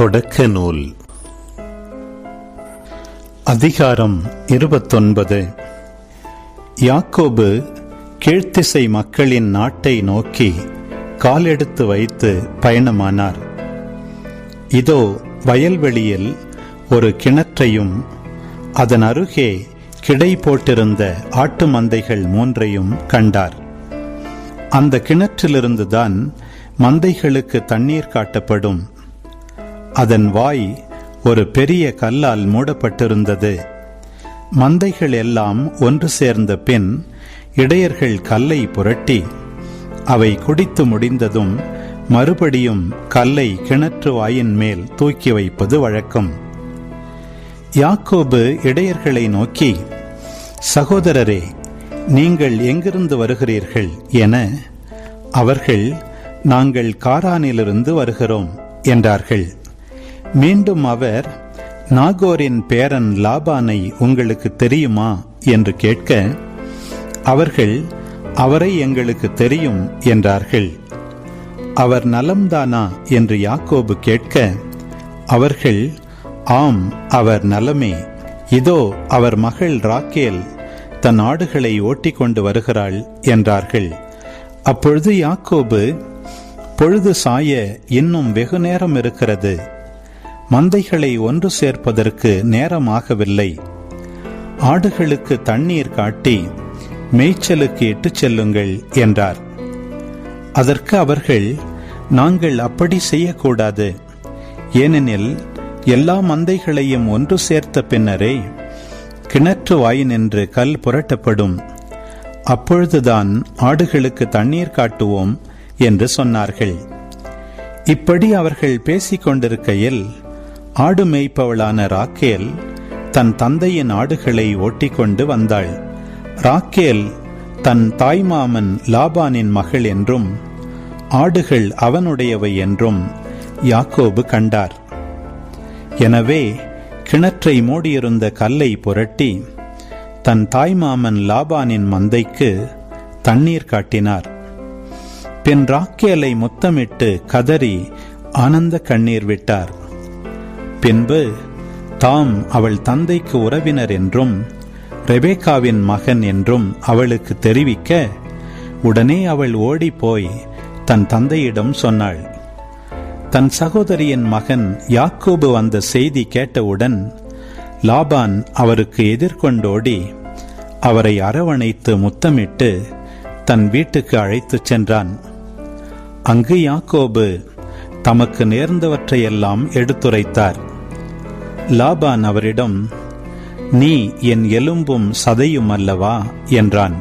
தொடக்க நூல் அதிகாரம் இருபத்தொன்பது. யாக்கோபு கீழ்த்திசை மக்களின் நாட்டை நோக்கி காலெடுத்து வைத்து பயணமானார். இதோ வயல்வெளியில் ஒரு கிணற்றையும் அதன் அருகே கிடை போட்டிருந்த ஆட்டு மந்தைகள் மூன்றையும் கண்டார். அந்த கிணற்றிலிருந்துதான் மந்தைகளுக்கு தண்ணீர் காட்டப்படும். அதன் வாய் ஒரு பெரிய கல்லால் மூடப்பட்டிருந்தது. மந்தைகள் எல்லாம் ஒன்று சேர்ந்த பின் இடையர்கள் கல்லை புரட்டி அவை குடித்து முடிந்ததும் மறுபடியும் கல்லை கிணற்று வாயின் மேல் தூக்கி வைப்பது வழக்கம். யாக்கோபு இடையர்களை நோக்கி சகோதரரே நீங்கள் எங்கிருந்து வருகிறீர்கள்? என அவர்கள் நாங்கள் காரானிலிருந்து வருகிறோம் என்றார்கள். மீண்டும் அவர் நாகோரின் பேரன் லாபானை உங்களுக்கு தெரியுமா? என்று கேட்க அவர்கள் அவரை எங்களுக்கு தெரியும் என்றார்கள். அவர் நலம்தானா? என்று யாக்கோபு கேட்க அவர்கள் ஆம் அவர் நலமே. இதோ அவர் மகள் ராக்கேல் தன் ஆடுகளை ஓட்டிக் கொண்டு வருகிறாள் என்றார்கள். அப்பொழுது யாக்கோபு பொழுது சாய இன்னும் வெகு நேரம் இருக்கிறது. மந்தைகளை ஒன்று சேர்ப்பதற்கு நேரமாகவில்லை. ஆடுகளுக்கு தண்ணீர் காட்டி மேய்ச்சலுக்கு இட்டுச் செல்லுங்கள் என்றார். அதற்கு அவர்கள் நாங்கள் அப்படி செய்யக்கூடாது. ஏனெனில் எல்லா மந்தைகளையும் ஒன்று சேர்த்த பின்னரே கிணற்று வாயினின்று கல் புரட்டப்படும். அப்பொழுதுதான் ஆடுகளுக்கு தண்ணீர் காட்டுவோம் என்று சொன்னார்கள். இப்படி அவர்கள் பேசிக் கொண்டிருக்கையில் ஆடு மேய்ப்பவளான ராக்கேல் தன் தந்தையின் ஆடுகளை ஓட்டிக்கொண்டு வந்தாள். ராக்கேல் தன் தாய்மாமன் லாபானின் மகள் என்றும் ஆடுகள் அவனுடையவை என்றும் யாக்கோபு கண்டார். எனவே கிணற்றை மூடியிருந்த கல்லை புரட்டி தன் தாய்மாமன் லாபானின் மந்தைக்கு தண்ணீர் காட்டினார். பின் ராக்கேலை முத்தமிட்டு கதறி ஆனந்த கண்ணீர் விட்டார். பின்பு தாம் அவள் தந்தைக்கு உறவினர் என்றும் ரெபேக்காவின் மகன் என்றும் அவளுக்கு தெரிவிக்க உடனே அவள் ஓடிப்போய் தன் தந்தையிடம் சொன்னாள். தன் சகோதரியின் மகன் யாக்கோபு வந்த செய்தி கேட்டவுடன் லாபான் அவருக்கு எதிர்கொண்டோடி அவரை அரவணைத்து முத்தமிட்டு தன் வீட்டுக்கு அழைத்துச் சென்றான். அங்கு யாக்கோபு தமக்கு நேர்ந்தவற்றையெல்லாம் எடுத்துரைத்தார். லாபான் அவரிடம் நீ என் எலும்பும் சதையும் அல்லவா? என்றான்.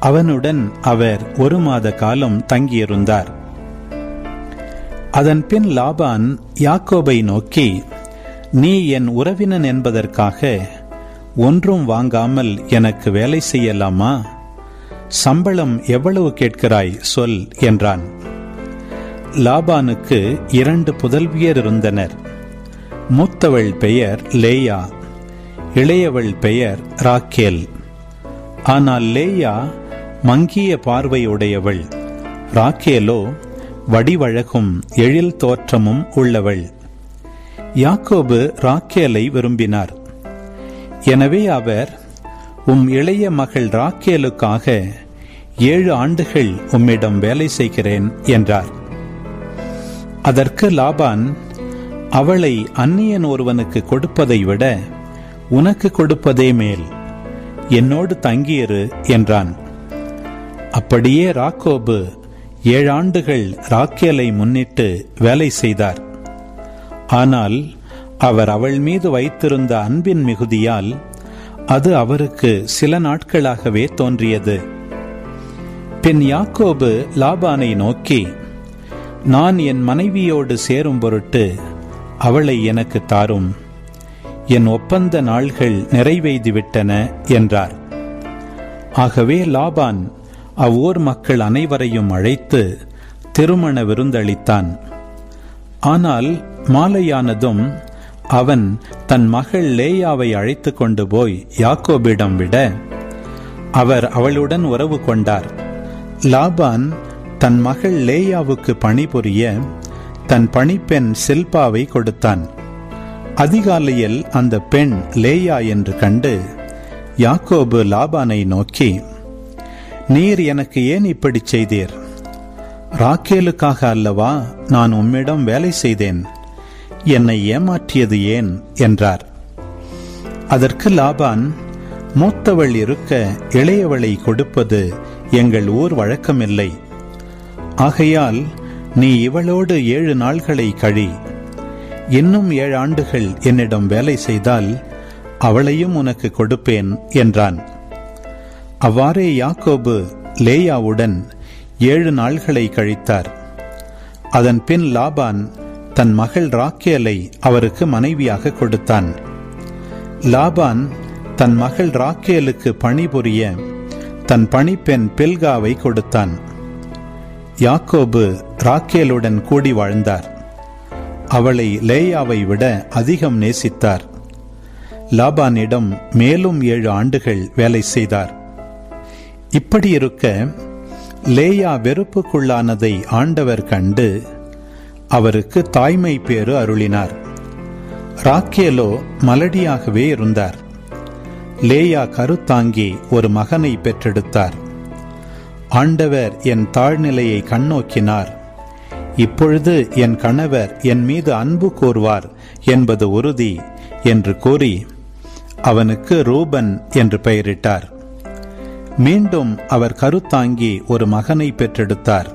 அவனுடன் அவர் ஒரு மாத காலம் தங்கியிருந்தார். அதன் பின் லாபான் யாக்கோபை நோக்கி நீ என் உறவினன் என்பதற்காக ஒன்றும் வாங்காமல் எனக்கு வேலை செய்யலாமா? சம்பளம் எவ்வளவு கேட்கிறாய் சொல் என்றான். லாபானுக்கு இரண்டு புதல்வியர் இருந்தனர். மூத்தவள் பெயர் லேயா இளையவள் பெயர் ராக்கேல். ஆனால் லேயா மங்கிய பார்வையுடையவள். ராக்கேலோ வடிவழகும் எழில் தோற்றமும் உள்ளவள். யாக்கோபு ராக்கேலை விரும்பினார். எனவே அவர் உம் இளைய மகள் ராக்கேலுக்காக ஏழு ஆண்டுகள் உம்மிடம் வேலை செய்கிறேன் என்றார். அதற்கு லாபான் அவளை அந்நியன் ஒருவனுக்கு கொடுப்பதை விட உனக்கு கொடுப்பதே மேல். என்னோடு தங்கியிரு என்றான். அப்படியே ராக்கோபு ஏழாண்டுகள் ராக்கேலை முன்னிட்டு வேலை செய்தார். ஆனால் அவர் அவள் மீது வைத்திருந்த அன்பின் மிகுதியால் அது அவருக்கு சில நாட்களாகவே தோன்றியது. பின் யாக்கோபு லாபானை நோக்கி நான் என் மனைவியோடு சேரும் பொருட்டு அவளை எனக்கு தாரும். என் ஒப்பந்த நாள்கள் நிறைவெய்துவிட்டன என்றார். ஆகவே லாபான் அவ்வூர் மக்கள் அனைவரையும் அழைத்து திருமண விருந்தளித்தான். ஆனால் மாலையானதும் அவன் தன் மகள் லேயாவை அழைத்து கொண்டு போய் யாக்கோபிடம் விட அவர் அவளுடன் உறவு கொண்டார். லாபான் தன் மகள் லேயாவுக்கு பணிபுரிய தன் பணிப்பெண் செல்பாவை கொடுத்தான். அதிகாலையில் அந்த பெண் லேயா என்று கண்டு யாக்கோபு லாபானை நோக்கி நீர் எனக்கு ஏன் இப்படி செய்தீர்? ராக்கேலுக்காக அல்லவா நான் உம்மிடம் வேலை செய்தேன். என்னை ஏமாற்றியது ஏன்? என்றார். அதற்கு லாபான் மூத்தவள் இருக்க இளையவளை கொடுப்பது எங்கள் ஊர் வழக்கமில்லை. ஆகையால் நீ இவளோடு ஏழு நாள்களை கழி. இன்னும் ஏழு ஆண்டுகள் என்னிடம் வேலை செய்தால் அவளையும் உனக்கு கொடுப்பேன் என்றான். அவ்வாறே யாக்கோபு லேயாவுடன் ஏழு நாள்களை கழித்தார். அதன் பின் லாபான் தன் மகள் ராக்கேலை அவருக்கு மனைவியாக கொடுத்தான். லாபான் தன் மகள் ராக்கேலுக்கு பணிபுரிய தன் பணிப்பெண் பில்காவை கொடுத்தான். யாக்கோபு ராக்கேலுடன் கூடி வாழ்ந்தார். அவளை லேயாவை விட அதிகம் நேசித்தார். லாபானிடம் மேலும் ஏழு ஆண்டுகள் வேலை செய்தார். இப்படி இருக்க லேயா வெறுப்புக்குள்ளானதை ஆண்டவர் கண்டு அவருக்கு தாய்மை பேறு அருளினார். ராக்கேலோ மலடியாகவே இருந்தார். லேயா கருத்தாங்கி ஒரு மகனை பெற்றெடுத்தார். ஆண்டவர் என் தாழ்நிலையை கண்ணோக்கினார். இப்பொழுது என் கணவர் என் மீது அன்பு கூறுவார் என்பது உறுதி என்று கூறி அவனுக்கு ரூபன் என்று பெயரிட்டார். மீண்டும் அவர் கருத்தாங்கி ஒரு மகனை பெற்றெடுத்தார்.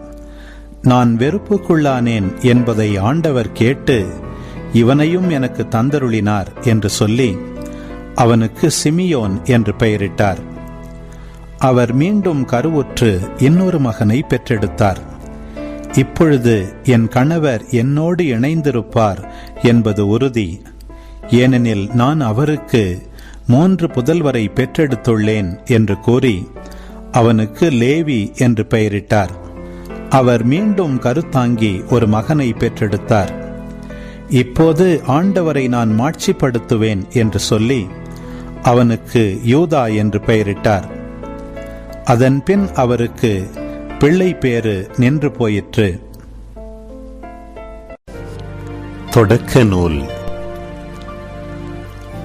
நான் வெறுப்புக்குள்ளானேன் என்பதை ஆண்டவர் கேட்டு இவனையும் எனக்கு தந்தருளினார் என்று சொல்லி அவனுக்கு சிமியோன் என்று பெயரிட்டார். அவர் மீண்டும் கருவுற்று இன்னொரு மகனை பெற்றெடுத்தார். இப்பொழுது என் கணவர் என்னோடு இணைந்திருப்பார் என்பது உறுதி. ஏனெனில் நான் அவருக்கு மூன்று புதல்வரை பெற்றெடுத்துள்ளேன் என்று கூறி அவனுக்கு லேவி என்று பெயரிட்டார். அவர் மீண்டும் கருத்தாங்கி ஒரு மகனை பெற்றெடுத்தார். இப்போது ஆண்டவரை நான் மாட்சிப்படுத்துவேன் என்று சொல்லி அவனுக்கு யூதா என்று பெயரிட்டார். அதன் பின் அவருக்கு பிள்ளை பேறு நின்று போயிற்று. தொடக்க நூல்.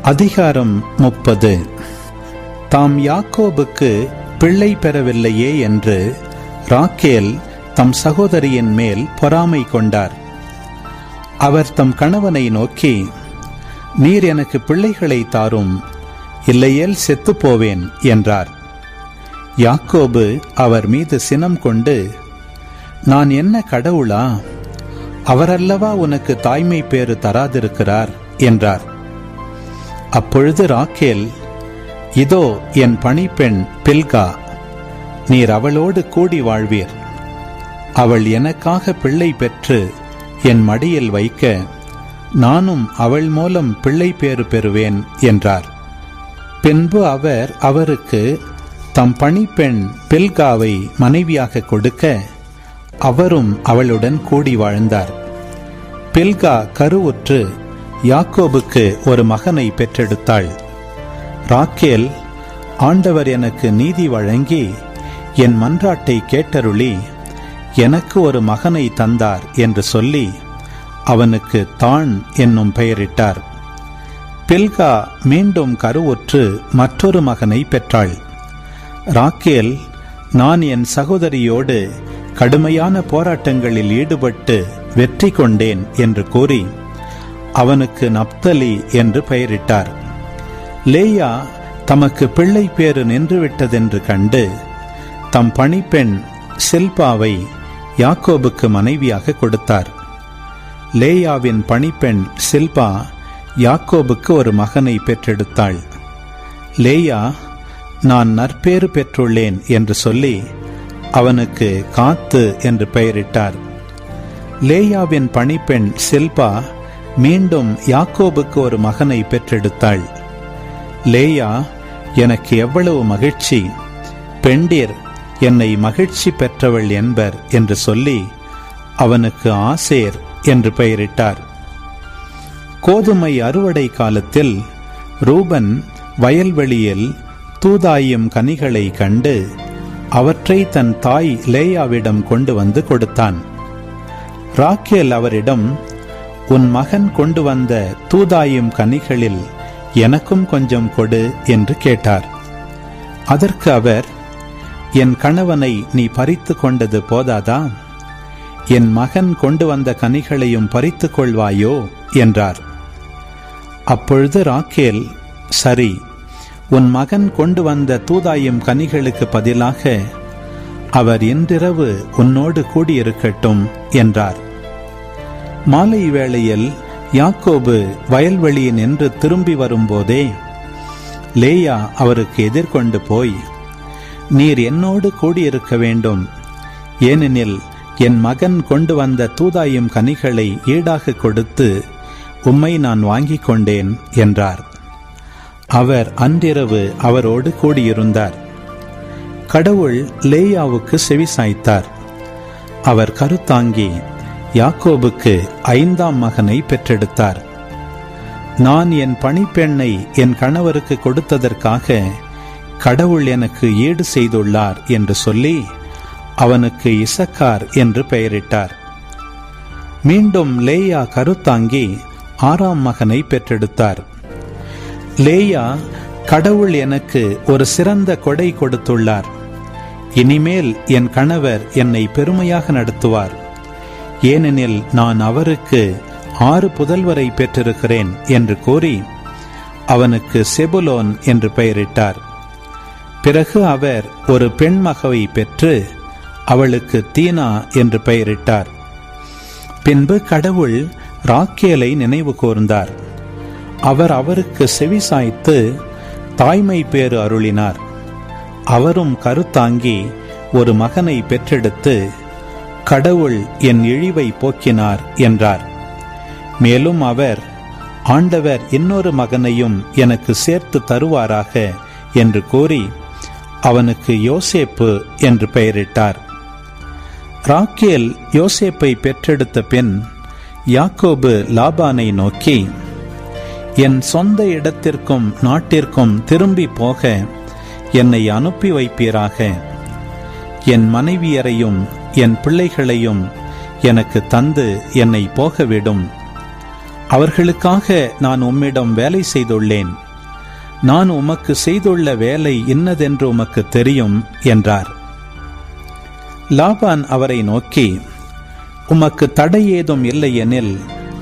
அதிகாரம் முப்பது. தாம் யாக்கோபுக்கு பிள்ளை பெறவில்லையே என்று ராக்கேல் தம் சகோதரியின் மேல் பொறாமை கொண்டார். அவர் தம் கணவனை நோக்கி நீர் எனக்கு பிள்ளைகளை தாரும் இல்லையேல் செத்துப் போவேன் என்றார். யாக்கோபு அவர் மீது சினம் கொண்டு நான் என்ன கடவுளா? அவரல்லவா உனக்கு தாய்மை பேறு தராதிருக்கிறார்? என்றார். அப்பொழுது ராக்கேல் இதோ என் பணிப்பெண் பில்கா நீர் அவளோடு கூடி வாழ்வீர். அவள் எனக்காக பிள்ளை பெற்று என் மடியில் வைக்க நானும் அவள் மூலம் பிள்ளை பேறு பெறுவேன் என்றார். பின்பு அவர் அவருக்கு தம் பணிப்பெண் பில்காவை மனைவியாக கொடுக்க அவரும் அவளுடன் கூடி வாழ்ந்தார். பில்கா கருவுற்று யாக்கோபுக்கு ஒரு மகனை பெற்றெடுத்தாள். ராக்கேல் ஆண்டவர் எனக்கு நீதி வழங்கி என் மன்றாட்டை கேட்டருளி எனக்கு ஒரு மகனை தந்தார் என்று சொல்லி அவனுக்கு தான் என்னும் பெயரிட்டார். பில்கா மீண்டும் கருவுற்று மற்றொரு மகனை பெற்றாள். ராக்கேல் நான் என் சகோதரியோடு கடுமையான போராட்டங்களில் ஈடுபட்டு வெற்றி கொண்டேன் என்று கூறி அவனுக்கு நப்தலி என்று பெயரிட்டார். லேயா தமக்கு பிள்ளை பேறு நின்றுவிட்டதென்று கண்டு தம் பணிப்பெண் சில்பாவை யாக்கோபுக்கு மனைவியாக கொடுத்தார். லேயாவின் பணிப்பெண் சில்பா யாக்கோபுக்கு ஒரு மகனை பெற்றெடுத்தாள். லேயா நான் நற்பேறு பெற்றுள்ளேன் என்று சொல்லி அவனுக்கு காத்து என்று பெயரிட்டார். லேயாவின் பணிப்பெண் சில்பா மீண்டும் யாக்கோபுக்கு ஒரு மகனை பெற்றெடுத்தாள். லேயா எனக்கு எவ்வளவு மகிழ்ச்சி. பெண்டிர் என்னை மகிழ்ச்சி பெற்றவள் என்பர் என்று சொல்லி அவனுக்கு ஆசேர் என்று பெயரிட்டார். கோதுமை அறுவடை காலத்தில் ரூபன் வயல்வெளியில் தூதாயும் கனிகளை கண்டு அவற்றை தன் தாய் லேயாவிடம் கொண்டு வந்து கொடுத்தான். ராக்கேல் அவரிடம் உன் மகன் கொண்டு வந்த தூதாயும் கனிகளில் எனக்கும் கொஞ்சம் கொடு என்று கேட்டார். அதற்கு அவர் என் கணவனை நீ பறித்து கொண்டது போதாதா? என் மகன் கொண்டு வந்த கனிகளையும் பறித்துக் கொள்வாயோ? என்றார். அப்பொழுது ராக்கேல் சரி உன் மகன் கொண்டு வந்த தூதாயும் கனிகளுக்கு பதிலாக அவர் இன்றிரவு உன்னோடு கூடியிருக்கட்டும் என்றார். மாலை வேளையில் யாக்கோபு வயல்வெளியில் நின்று திரும்பி வரும்போதே லேயா அவருக்கு எதிர்கொண்டு போய் நீர் என்னோடு கூடியிருக்க வேண்டும். ஏனெனில் என் மகன் கொண்டு வந்த தூதாயும் கனிகளை ஈடாக கொடுத்து உம்மை நான் வாங்கிக் கொண்டேன் என்றார். அவர் அன்றிரவு அவரோடு கூடியிருந்தார். கடவுள் லேயாவுக்கு செவி சாய்த்தார். அவர் கருத்தாங்கி யாக்கோபுக்கு ஐந்தாம் மகனை பெற்றெடுத்தார். நான் என் பணிப்பெண்ணை என் கணவருக்கு கொடுத்ததற்காக கடவுள் எனக்கு ஈடு செய்துள்ளார் என்று சொல்லி அவனுக்கு இசக்கார் என்று பெயரிட்டார். மீண்டும் லேயா கருத்தாங்கி ஆறாம் மகனை பெற்றெடுத்தார். லேயா கடவுள் எனக்கு ஒரு சிறந்த கொடை கொடுத்துள்ளார். இனிமேல் என் கணவர் என்னை பெருமையாக நடத்துவார். ஏனெனில் நான் அவருக்கு ஆறு புதல்வரை பெற்றிருக்கிறேன் என்று கூறி அவனுக்கு செபுலோன் என்று பெயரிட்டார். பிறகு அவர் ஒரு பெண்மகவை பெற்று அவளுக்கு தீனா என்று பெயரிட்டார். பின்பு கடவுள் ராக்கேலை நினைவு கூர்ந்தார். அவர் அவருக்கு செவி சாய்த்து தாய்மை பேறு அருளினார். அவரும் கருத்தாங்கி ஒரு மகனை பெற்றெடுத்து கடவுள் என் இழிவை போக்கினார் என்றார். மேலும் அவர் ஆண்டவர் இன்னொரு மகனையும் எனக்கு சேர்த்து தருவாராக என்று கூறி அவனுக்கு யோசேப்பு என்று பெயரிட்டார். ராக்கேல் யோசேப்பை பெற்றெடுத்த பின் யாக்கோபு லாபானை நோக்கி என் சொந்த இடத்திற்கும் நாட்டிற்கும் திரும்பி போக என்னை அனுப்பி வைப்பீராக. என் மனைவியரையும் என் பிள்ளைகளையும் எனக்கு தந்து என்னை போகவிடும். அவர்களுக்காக நான் உம்மிடம் வேலை செய்துள்ளேன். நான் உமக்கு செய்துள்ள வேலை இன்னதென்று உமக்கு தெரியும் என்றார். லாபான் அவரை நோக்கி உமக்கு தடை ஏதும் இல்லை எனில்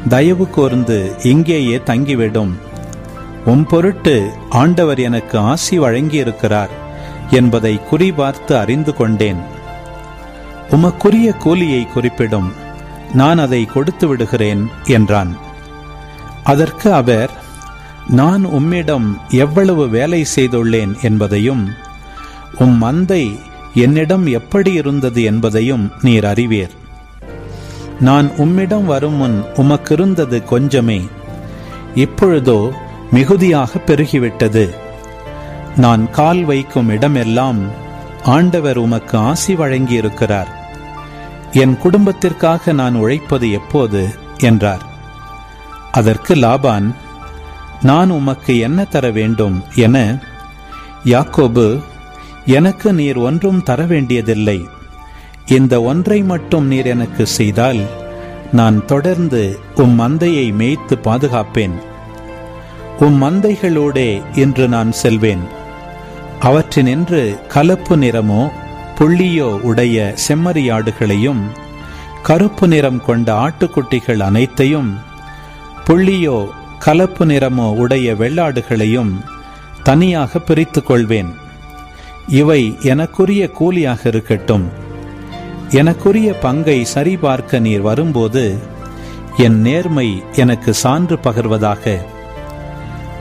தயவு கூர்ந்து இங்கேயே தங்கிவிடும். உம் பொருட்டு ஆண்டவர் எனக்கு ஆசி வழங்கியிருக்கிறார் என்பதை குறிபார்த்து அறிந்து கொண்டேன். உமக்குரிய கூலியை குறிப்பிடும். நான் அதை கொடுத்து விடுகிறேன் என்றான். அதற்கு அவர் நான் உம்மிடம் எவ்வளவு வேலை செய்துள்ளேன் என்பதையும் உம் மந்தை என்னிடம் எப்படி இருந்தது என்பதையும் நீர் அறிவீர். நான் உம்மிடம் வரும் முன் உமக்கிருந்தது கொஞ்சமே. இப்பொழுதோ மிகுதியாக பெருகிவிட்டது. நான் கால் வைக்கும் இடமெல்லாம் ஆண்டவர் உமக்கு ஆசி வழங்கியிருக்கிறார். என் குடும்பத்திற்காக நான் உழைப்பது எப்போது? என்றார். அதற்கு லாபான் நான் உமக்கு என்ன தர வேண்டும் என யாக்கோபு எனக்கு நீர் ஒன்றும் தர வேண்டியதில்லை. இந்த ஒன்றை மட்டும் நீர் எனக்கு செய்தால் நான் தொடர்ந்து உம் மந்தையை மேய்த்து பாதுகாப்பேன். உம் மந்தைகளோடே இன்று நான் செல்வேன். அவற்றினின்று கலப்பு நிறமோ புள்ளியோ உடைய செம்மறியாடுகளையும் கருப்பு நிறம் கொண்ட ஆட்டுக்குட்டிகள் அனைத்தையும் புள்ளியோ கலப்பு நிறமோ உடைய வெள்ளாடுகளையும் தனியாக பிரித்துக் கொள்வேன் இவை எனக்குரிய கூலியாக இருக்கட்டும். எனக்குரிய பங்கை சரிபார்க்க நீர் வரும்போது என் நேர்மை எனக்கு சான்று பகர்வதாக.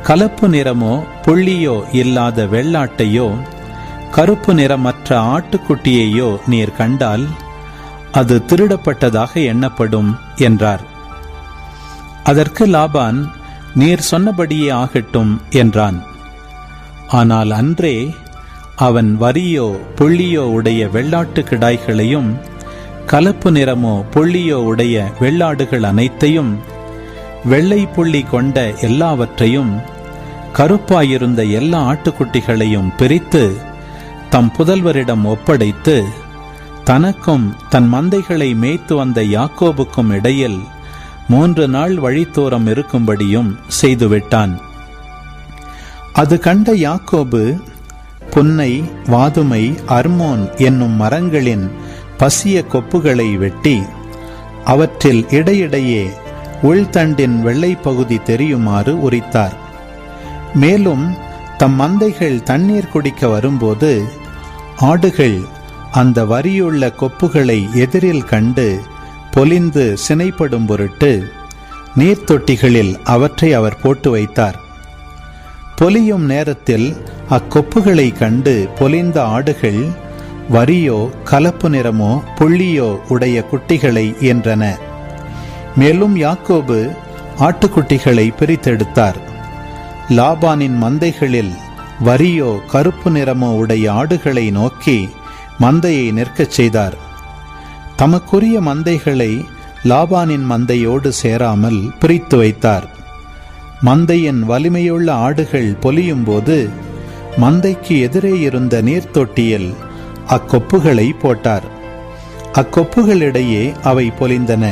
கலப்பு நிறமோ புள்ளியோ இல்லாத வெள்ளாட்டையோ கருப்பு நிறமற்ற ஆட்டுக்குட்டியையோ நீர் கண்டால் அது திருடப்பட்டதாக எண்ணப்படும் என்றார். அதற்கு லாபான் நீர் சொன்னபடியே ஆகட்டும் என்றான். ஆனால் அன்றே அவன் வரியோ புள்ளியோ உடைய வெள்ளாட்டு கிடாய்களையும் கலப்பு நிறமோ புள்ளியோ உடைய வெள்ளாடுகள் அனைத்தையும் வெள்ளை புள்ளி கொண்ட எல்லாவற்றையும் கருப்பாயிருந்த எல்லா ஆட்டுக்குட்டிகளையும் பிரித்து தம் புதல்வரிடம் ஒப்படைத்து தனக்கும் தன் மந்தைகளை மேய்த்து வந்த யாக்கோபுக்கும் இடையில் மூன்று நாள் வழித்தோரம் இருக்கும்படியும் செய்துவிட்டான். அது கண்ட யாக்கோபு புன்னை வாதுமை அர்மோன் என்னும் மரங்களின் பசிய கொப்புகளை வெட்டி அவற்றில் இடையிடையே உள்தண்டின் வெள்ளை பகுதி தெரியுமாறு உரித்தார். மேலும் தம் மந்தைகள் தண்ணீர் குடிக்க வரும்போது ஆடுகள் அந்த வரியுள்ள கொப்புகளை எதிரில் கண்டு பொலிந்து சினைப்படும் பொருட்டு நீர்த்தொட்டிகளில் அவற்றை அவர் போட்டு வைத்தார். பொலியும் நேரத்தில் அக்கொப்புகளை கண்டு பொலிந்த ஆடுகள் வரியோ கலப்பு நிறமோ புள்ளியோ உடைய குட்டிகளை என்றன. மேலும் யாக்கோபு ஆட்டுக்குட்டிகளை பிரித்தெடுத்தார். லாபானின் மந்தைகளில் வரியோ கருப்பு நிறமோ உடைய ஆடுகளை நோக்கி மந்தையை நிற்கச் செய்தார். தமக்குரிய மந்தைகளை லாபானின் மந்தையோடு சேராமல் பிரித்து வைத்தார். மந்தையின் வலிமையுள்ள ஆடுகள் பொலியும் போது மந்தைக்கு எதிரே இருந்த நீர்த்தொட்டியில் அக்கொப்புகளை போட்டார். அக்கொப்புகளிடையே அவை பொலிந்தன.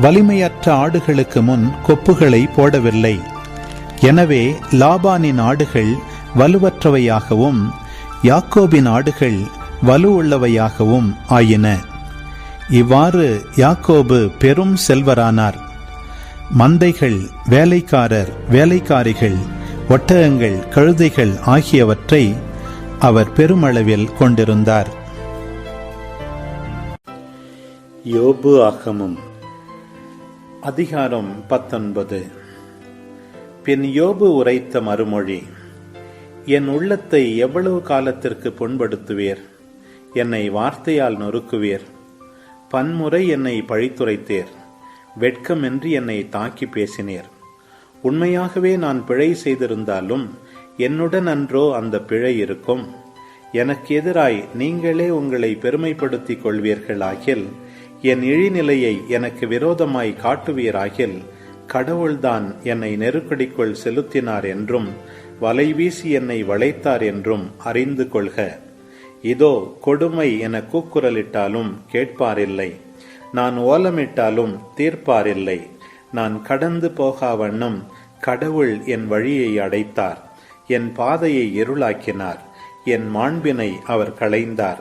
வலிமையற்ற ஆடுகளுக்கு முன் கொப்புகளை போடவில்லை. எனவே லாபானின் ஆடுகள் வலுவற்றவையாகவும் யாக்கோபின் ஆடுகள் வலு உள்ளவையாகவும் ஆயின. இவ்வாறு யாக்கோபு பெரும் செல்வரானார். மந்தைகள் வேலைக்காரர் வேலைக்காரிகள் ஒட்டகங்கள் கழுதைகள் ஆகியவற்றை அவர் பெருமளவில் கொண்டிருந்தார். யோபு ஆகமும் அதிகாரம் பத்தொன்பது. பின் யோபு உரைத்த மறுமொழி என் உள்ளத்தை எவ்வளவு காலத்திற்கு புண்படுத்துவீர்? என்னை வார்த்தையால் நொறுக்குவீர். பன்முறை என்னை பழித்துரைத்தீர். வெட்கமின்றி என்னை தாக்கி பேசினீர். உண்மையாகவே நான் பிழை செய்திருந்தாலும் என்னுடன் அன்றோ அந்த பிழை இருக்கும். எனக்கு எதிராய் நீங்களே உங்களை பெருமைப்படுத்திக் கொள்வீர்களாகில் என் இழிநிலையை எனக்கு விரோதமாய் காட்டுவீராகில் கடவுள்தான் என்னை நெருக்கடிக்குள் செலுத்தினார் என்றும் வலை வீசி என்னை வளைத்தார் என்றும் அறிந்து கொள்க. இதோ கொடுமை என கூக்குரலிட்டாலும் கேட்பாரில்லை. நான் ஓலமிட்டாலும் தீர்ப்பாரில்லை. நான் கடந்து போகா வண்ணம் கடவுள் என் வழியை அடைத்தார் என் பாதையை இருளாக்கினார் என் மாண்பினை அவர் களைந்தார்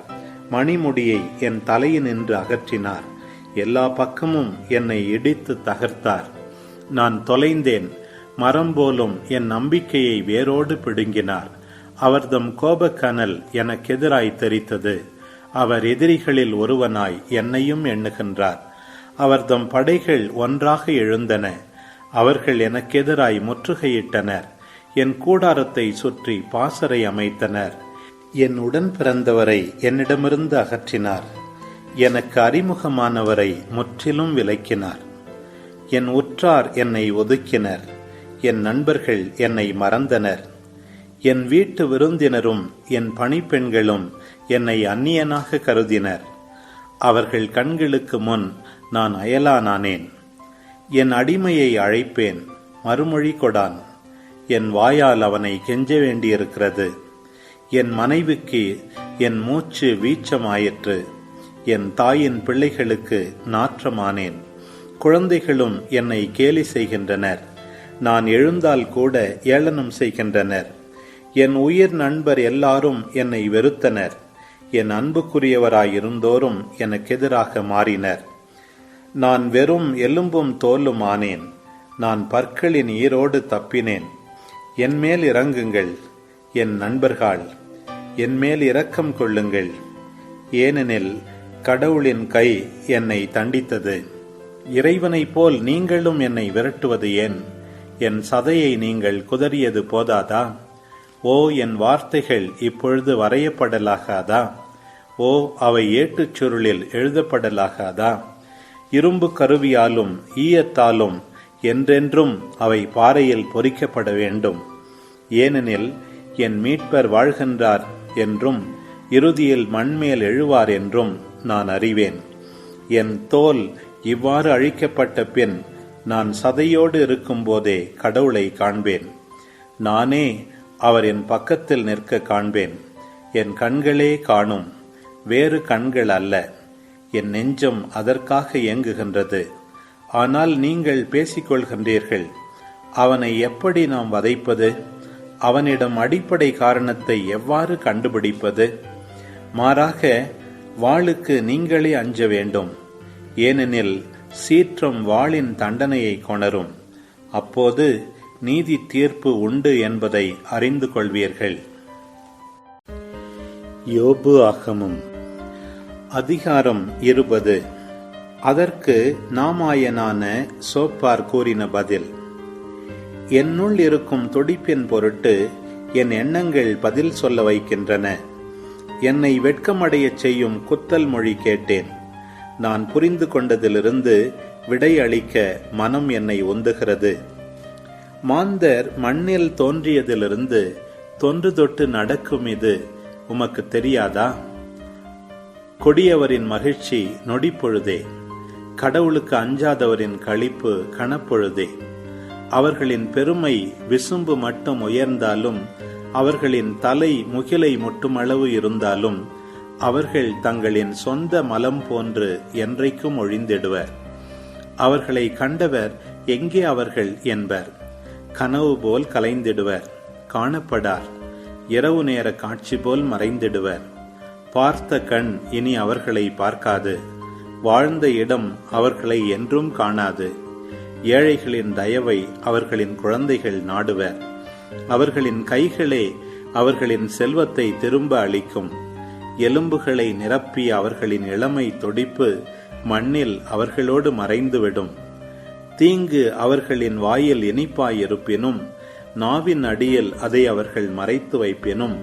மணிமுடியை என் தலையினின்று அகற்றினார் எல்லா பக்கமும் என்னை இடித்து தகர்த்தார். நான் தொலைந்தேன் மரம் போலும் என் நம்பிக்கையை வேரோடு பிடுங்கினார். அவர்தம் கோபக்கனல் எனக்கெதிராய் தெரித்தது. அவர் எதிரிகளில் ஒருவனாய் என்னையும் எண்ணுகின்றார். அவர்தம் படைகள் ஒன்றாக எழுந்தன. அவர்கள் எனக்கெதிராய் முற்றுகையிட்டனர். என் கூடாரத்தை சுற்றி பாசறை அமைத்தனர். என் உடன் பிறந்தவரை என்னிடமிருந்து அகற்றினார். எனக்கு அறிமுகமானவரை முற்றிலும் விலக்கினார். என் உற்றார் என்னை ஒதுக்கினர். என் நண்பர்கள் என்னை மறந்தனர். என் வீட்டு விருந்தினரும் என் பணிப்பெண்களும் என்னை அந்நியனாக கருதினர். அவர்கள் கண்களுக்கு முன் நான் அயலானானேன். என் அடிமையை அழைப்பேன் மறுமொழி கொடான். என் வாயால் அவனை கெஞ்ச வேண்டியிருக்கிறது. என் மனைவிக்கு என் மூச்சு வீச்சமாயிற்று. என் தாயின் பிள்ளைகளுக்கு நாற்றமானேன். குழந்தைகளும் என்னை கேலி செய்கின்றனர். நான் எழுந்தால் கூட ஏளனம் செய்கின்றனர். என் உயிர் நண்பர் எல்லாரும் என்னை வெறுத்தனர். என் அன்புக்குரியவராயிருந்தோரும் எனக்கு எதிராக மாறினர். நான் வெறும் எலும்பும் தோலும் ஆனேன். நான் பற்களின் ஈரோடு தப்பினேன். என் மேல் இறங்குங்கள் என் நண்பர்கள் என் மேல் இரக்கம் கொள்ளுங்கள். ஏனெனில் கடவுளின் கை என்னை தண்டித்தது. இறைவனைப் போல் நீங்களும் என்னை விரட்டுவது ஏன்? என் சதையை நீங்கள் குதறியது போதாதா? ஓ என் வார்த்தைகள் இப்பொழுது வரையப்படலாகாதா? ஓ அவை ஏட்டுச் சுருளில் எழுதப்படலாகாதா? இரும்பு கருவியாலும் ஈயத்தாலும் என்றென்றும் அவை பாறையில் பொறிக்கப்பட வேண்டும். ஏனெனில் என் மீட்பர் வாழ்கின்றார் என்றும் இறுதியில் மண்மேல் எழுவார் என்றும் நான் அறிவேன். என் தோல் இவ்வாறு அழிக்கப்பட்ட பின் நான் சதையோடு இருக்கும்போதே கடவுளை காண்பேன். நானே அவர் என் பக்கத்தில் நிற்க காண்பேன். என் கண்களே காணும் வேறு கண்கள் அல்ல. என் நெஞ்சம் அதற்காக இயங்குகின்றது ஆனால் நீங்கள் பேசிக்கொள்கின்றீர்கள் அவனை எப்படி நாம் வதைப்பது? அவனிடம் அடிப்படை காரணத்தை எவ்வாறு கண்டுபிடிப்பது? மாறாக வாளுக்கு நீங்களே அஞ்ச வேண்டும். ஏனெனில் சீற்றம் வாளின் தண்டனையை கொணரும். அப்போது நீதி தீர்ப்பு உண்டு என்பதை அறிந்து கொள்வீர்கள். யோபு ஆகமும். அதிகாரம் இருபது. அதற்கு நாமாயனான சோப்பார் கூறின பதில் என்னுள் இருக்கும் துடிப்பின் பொருட்டு என் எண்ணங்கள் பதில் சொல்ல வைக்கின்றன. என்னை வெட்கமடையச் செய்யும் குத்தல் மொழி கேட்டேன். நான் புரிந்து கொண்டதிலிருந்து விடை அளிக்க மனம் என்னை ஒந்துகிறது. மாந்தர் மண்ணில் தோன்றியதிலிருந்து தொன்று தொட்டு நடக்கும் இது உமக்கு தெரியாதா? கொடியவரின் மகிழ்ச்சி நொடிப்பொழுதே. கடவுளுக்கு அஞ்சாதவரின் களிப்பு கணப்பொழுதே அவர்களின் பெருமை விசும்பு மட்டும் உயர்ந்தாலும் அவர்களின் தலை முகிலை முட்டுமளவு இருந்தாலும் அவர்கள் தங்களின் சொந்த மலம் போன்று என்றைக்கும் ஒழிந்திடுவர். அவர்களை கண்டவர் எங்கே அவர்கள் என்பர். கனவு போல் கலைந்திடுவர் காணப்படார். இரவு நேர காட்சி போல் மறைந்திடுவர். பார்த்த கண் இனி அவர்களை பார்க்காது. வாழ்ந்த இடம் அவர்களை என்றும் காணாது. ஏழைகளின் தயவை அவர்களின் குழந்தைகள் நாடுவர். அவர்களின் கைகளே அவர்களின் செல்வத்தை திரும்ப அளிக்கும். எலும்புகளை நிரப்பிய அவர்களின் இளமை தொடிப்பு மண்ணில் அவர்களோடு மறைந்துவிடும். தீங்கு அவர்களின் வாயில் இனிப்பாயிருப்பினும் நாவின் அடியில் அதை அவர்கள் மறைத்து வைப்பினும்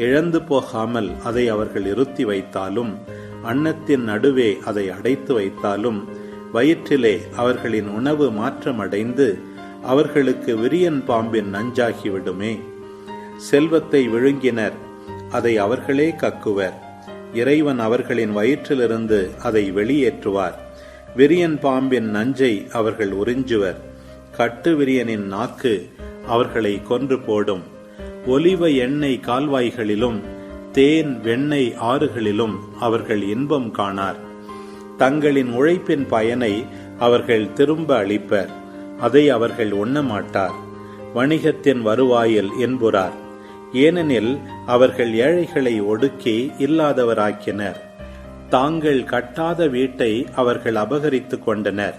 இழந்து போகாமல் அதை அவர்கள் இருத்தி வைத்தாலும் அன்னத்தின் நடுவே அதை அடைத்து வைத்தாலும் வயிற்றிலே அவர்களின் உணவு மாற்றமடைந்து அவர்களுக்கு விரியன் பாம்பின் நஞ்சாகிவிடுமே. செல்வத்தை விழுங்கினர் அதை அவர்களே கக்குவர். இறைவன் அவர்களின் வயிற்றிலிருந்து அதை வெளியேற்றுவார். விரியன் பாம்பின் நஞ்சை அவர்கள் உறிஞ்சுவர். கட்டு விரியனின் நாக்கு அவர்களை கொன்று போடும். ஒலிவ எண்ணெய் கால்வாய்களிலும் தேன் வெண்ணெய் ஆறுகளிலும் அவர்கள் இன்பம் காணார். தங்களின் உழைப்பின் பயனை அவர்கள் திரும்ப அளிப்பர். அதை அவர்கள் உண்ணமாட்டார் வணிகத்தின் வருவாயில் என்புறார் ஏனெனில் அவர்கள் ஏழைகளை ஒடுக்கி இல்லாதவராக்கினர். தாங்கள் கட்டாத வீட்டை அவர்கள் அபகரித்துக் கொண்டனர்.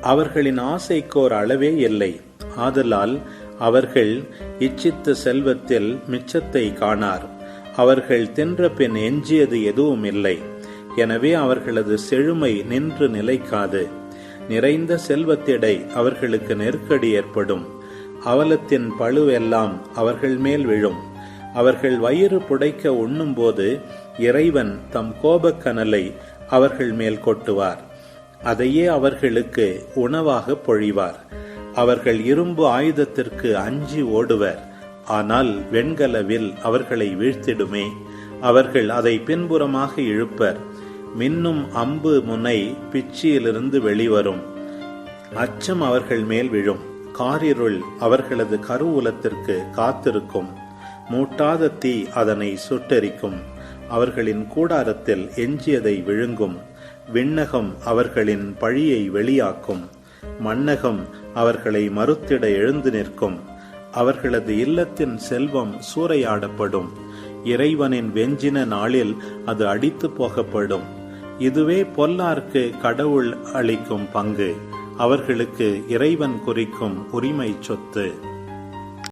அவர்களின் ஆசைக்கோர் அளவே இல்லை. ஆதலால் அவர்கள் இச்சித்த செல்வத்தில் மிச்சத்தை காணார். அவர்கள் தின்ற பின் எஞ்சியது எதுவும் இல்லை. எனவே அவர்களது செழுமை நின்று நிலைக்காது. நிறைந்த செல்வத்திடை அவர்களுக்கு நெருக்கடி ஏற்படும். அவலத்தின் பழுவெல்லாம் அவர்கள் மேல் விழும். அவர்கள் வயிறு புடைக்க உண்ணும்போது இறைவன் தம் கோபக்கனலை அவர்கள் மேல் கொட்டுவார். அதையே அவர்களுக்கு உணவாக பொழிவார். அவர்கள் இரும்பு ஆயுதத்திற்கு அஞ்சி ஓடுவர். ஆனால் வெண்கலவில் அவர்களை வீழ்த்திடுமே. அவர்கள் அதை பின்புறமாக இழுப்பர். மின்னும் அம்பு முனை பிச்சியிலிருந்து வெளிவரும். அச்சம் அவர்கள் மேல் விழும். காரிருள் அவர்களது கருவூலத்திற்கு காத்திருக்கும். மூட்டாத தீ அதனை சுட்டெரிக்கும். அவர்களின் கூடாரத்தில் எஞ்சியதை விழுங்கும். விண்ணகம் அவர்களின் பழியை வெளியாக்கும். மன்னகம் அவர்களை மறுத்திட எழுந்து நிற்கும். அவர்களது இல்லத்தின் செல்வம் சூறையாடப்படும். இறைவனின் வெஞ்சின நாளில் அது அடித்து போகப்படும். இதுவே பொல்லார்க்கு கடவுள் அளிக்கும் பங்கு. அவர்களுக்கு இறைவன் குறிக்கும் உரிமை சொத்து.